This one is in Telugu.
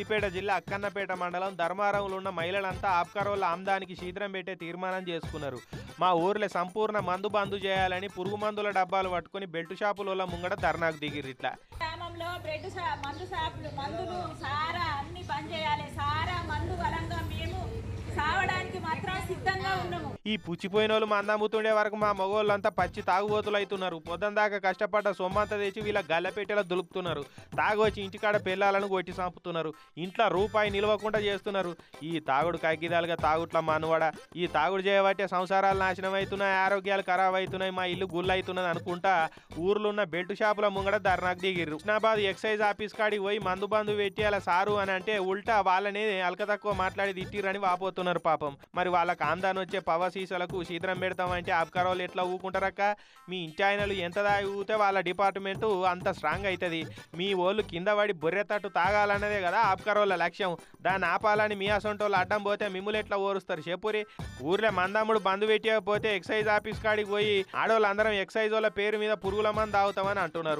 సిద్దిపేట జిల్లా అక్కన్నపేట మండలం ధర్మారంలో ఉన్న మహిళలంతా ఆప్కారోళ్ళ ఆమ్దానికి శీఘ్రం పెట్టే తీర్మానం చేసుకున్నారు. మా ఊర్లో సంపూర్ణ మందు బంద్ చేయాలని పురుగు మందుల డబ్బాలు పట్టుకొని బెల్ట్ షాపుల ముంగడ ధర్నాకు దిగిరిట్లా గ్రామంలో బ్రెడ్ మందు షాపులు మందులు సారా ఈ పుచ్చిపోయిన వాళ్ళు మందమ్ముతుండే వరకు మా మగవాళ్ళంతా పచ్చి తాగుబోతులు అవుతున్నారు పొద్దున దాకా కష్టపడ్డ సొమ్మంతా తెచ్చి వీళ్ళ గల్లపెట్టేలా దులుపుతున్నారు. తాగొచ్చి ఇంటికాడ పిల్లలను కొట్టి చంపుతున్నారు. ఇంట్లో రూపాయి నిలవకుండా చేస్తున్నారు. ఈ తాగుడు కగ్గిదాలుగా తాగుట్ల మనవాడ. ఈ తాగుడు చేయబట్టే సంసారాలు నాశనం అవుతున్నాయి ఆరోగ్యాలు ఖరాబ్ అవుతున్నాయి మా ఇల్లు గుళ్ళు అవుతున్నది అనుకుంటా ఊర్లో ఉన్న బెల్ట్ షాపుల ముంగడ ధర్నాకు దిగిర్రు. కృష్ణాబాద్ ఎక్సైజ్ ఆఫీస్ కాడికి పోయి మందు పెట్టి అలా సారు అని అంటే ఉల్టా వాళ్ళని అల్క తక్కువ మాట్లాడి తిట్టిరని వాపోతున్నారు పాపం. మరి వాళ్ళకి ఆందాన్ వచ్చే పవర్ సీసాలకు శీఘ్రం పెడతామంటే అబ్కారోలు ఎట్లా ఊకుంటారక్క? మీ ఇంటి ఆయనలు ఎంత దాగి ఊతే వాళ్ళ డిపార్ట్మెంట్ అంత స్ట్రాంగ్ అవుతుంది మీ ఓళ్ళు కింద పడి బొర్రెతట్టు తాగాలన్నదే కదా ఆబ్కారోళ్ళ లక్ష్యం. దాన్ని ఆపాలని మీ అసొంటోళ్ళు అడ్డం పోతే మిమ్మల్ని ఎట్లా ఓరుస్తారు చెప్పురి? ఊర్లో మందమ్ముడు బంద్ పెట్టకపోతే ఎక్సైజ్ ఆఫీస్ కాడికి పోయి ఆడవాళ్ళందరం ఎక్సైజ్ వాళ్ళ పేరు మీద పురుగుల మంది తాగుతామని అంటున్నారు.